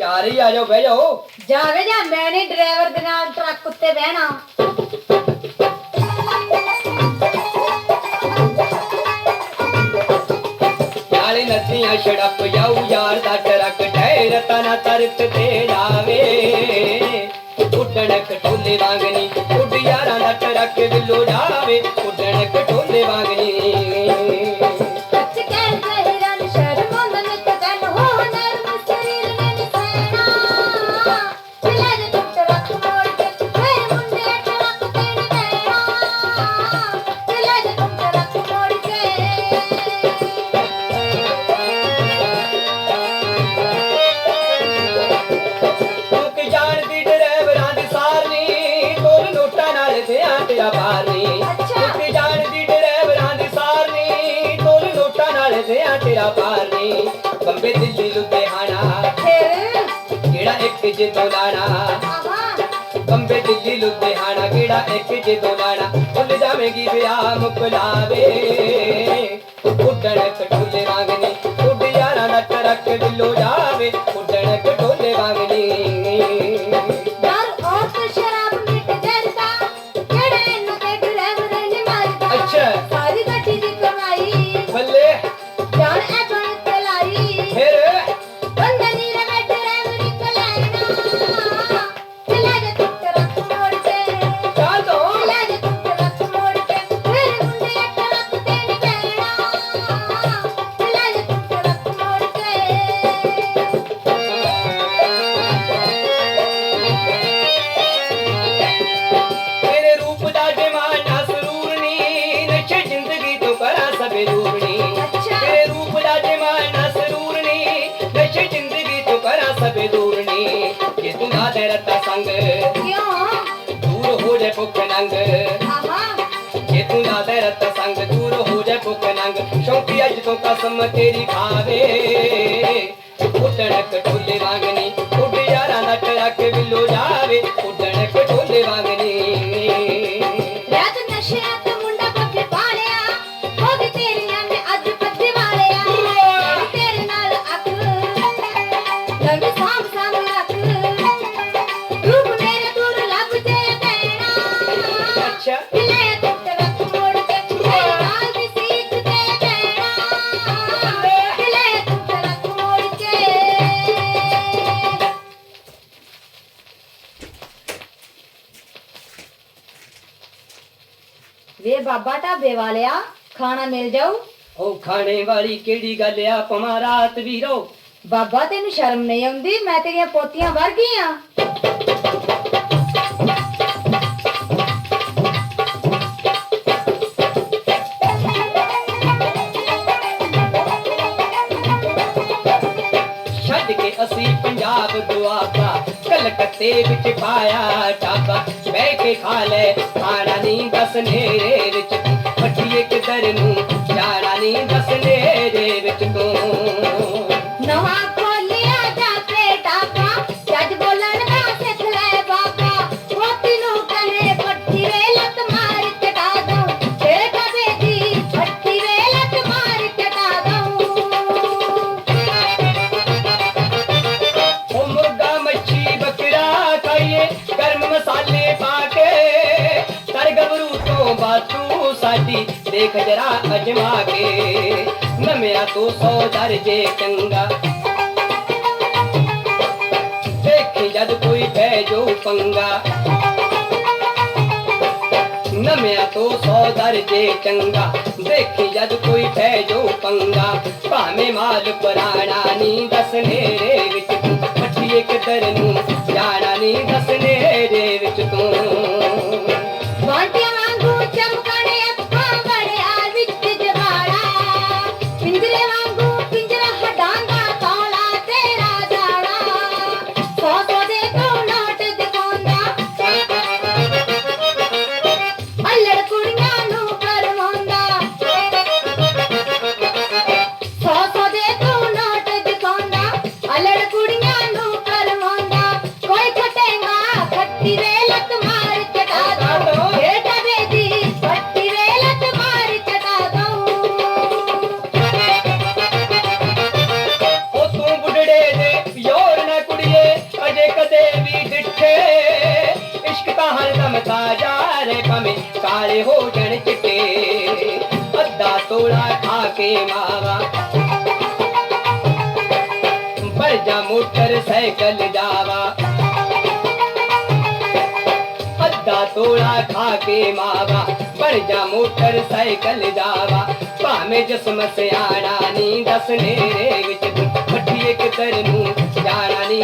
ਚਾਰ ਹੀ ਆ ਜਾਓ ਬਹਿ ਜਾਓ। ਜਾਵੇ ਜਾ ਮੈਂ ਨਹੀਂ ਡਰਾਈਵਰ ਦੇ ਨਾਲ ਟਰੱਕ ਉੱਤੇ ਬਹਿਣਾ। ਨਾਲੇ ਨਦੀਆਂ ਛੜਪ ਜਾਊ ਯਾਰ ਦਾ ਟਰੱਕ ਟਾਇਰ ਤਨਾ ਤਰਕ ਤੇ ਲਾਵੇ। ਉੱਡਣ ਕਟੋਲੇ ਵਾਂਗਨੀ ਉੱਡ ਯਾਰਾਂ ਦਾ ਟਰੱਕ ਵਿੱਲੋ ਜਾਵੇ। ਉੱਡਣ ਕਟੋਲੇ बॉम्बे दिल्ली लुधियाना केड़ा एक जे दो तो लाना बॉम्बे दिल्ली लुधियाना केड़ा एक जे दो तो लाना भूल जावेगी ਜੇ ਤੂੰ ਨਾ ਦੇ ਰੱਤਾ ਸੰਗ ਕਿਉਂ ਦੂਰ ਹੋ ਜਾਏ ਭੁੱਖ ਨੰਗ ਜੇ ਤੂੰ ਨਾ ਦੇ ਰੱਤਾ ਸੰਗ ਦੂਰ ਹੋ ਜਾਏ ਭੁੱਖ ਨੰਗ ਸ਼ੌਂਕੀ ਅੱਜ ਤੋਂ ਕਸਮ ਤੇਰੀ ਖਾਵੇ ਉੱਡਣ ਕਟੋਲੇ ਵਾਂਗਨੀ ਬਾਬਾ ਢਾਬੇ ਵਾਲਿਆ ਖਾਣਾ ਮਿਲ ਜਾਊ। ਉਹ ਖਾਣੇ ਵਾਲੀ ਕਿਹੜੀ ਗੱਲ ਆ? ਪਮਾ ਰਾਤ ਵੀਰੋ। ਬਾਬਾ ਤੈਨੂੰ ਸ਼ਰਮ ਨਹੀਂ ਆਉਂਦੀ? ਮੈਂ ਤੇਰੀਆਂ ਪੋਤੀਆਂ ਵਰਗੀ ਆ ਕੱਤੇ ਵਿੱਚ ਪਾਇਆ ਢਾਬਾ ਬਹਿ ਕੇ ਖਾ ਲੈ, ਖਾਣਾ ਨਹੀਂ ਦਸ ਨੇਰੇ ਵਿੱਚ ਪੱਟੀਏ ਕਿਧਰ ਨੂੰ ਜਾਣਾ ਨਹੀਂ ਦਸ ਨੇਰੇ ਵਿੱਚ ਤੂੰ। ਨਵਾਂ ਗਬਰੂ ਬਾਤੂ ਸਾਡੀ, ਦੇਖ ਜਰਾ ਅਜਮਾ ਕੇ। ਨਮਿਆ ਤੋਂ ਸੌ ਦਰਜੇ ਚੰਗਾ। ਦੇਖੀ ਜਦ ਕੋਈ ਪੈ ਜੋ ਪੰਗਾ। ਨਮਿਆ ਤੋਂ ਸੌ ਦਰਜੇ ਚੰਗਾ। ਦੇਖੀ ਜਦ ਕੋਈ ਪੈ ਜੋ ਪੰਗਾ। ਭਾਵੇਂ ਮਾਲ ਪੁਰਾਣਾ ਨਹੀਂ ਦਸਨੇਰੇ ਵਿੱਚ ਤੂੰ। ਪੱਟੀਏ ਕਿਧਰ ਨੂੰ ਜਾਣਾ ਨਹੀਂ ਦਸਨੇਰੇ ਵਿੱਚ ਤੂੰ। ਤਾਂ ਹਰਦਮ ਤਾਜ਼ਾ ਰੇ ਭਾਵੇਂ ਕਾਲੇ ਹੋ ਜਣ ਚਿੱਟੇ ਅੱਧਾ ਤੋਲਾ ਖਾ ਕੇ ਮਾਵਾ ਪਰ ਜਾ ਮੋਟਰ ਸਾਈਕਲ ਜਾਵਾ ਅੱਧਾ ਤੋਲਾ ਖਾ ਕੇ ਮਾਵਾ ਬਣ ਜਾ ਮੋਟਰ ਸਾਈਕਲ ਜਾਵਾ ਭਾਵੇਂ ਜਿਸਮ ਸਿਆਣਾ ਨੀ ਦਸ ਨੇਰੇ ਵਿੱਚ ਤੂੰ ਮੱਠੀਏ ਕਿਤਰ ਨੂੰ ਜਾਣਾ ਨੀ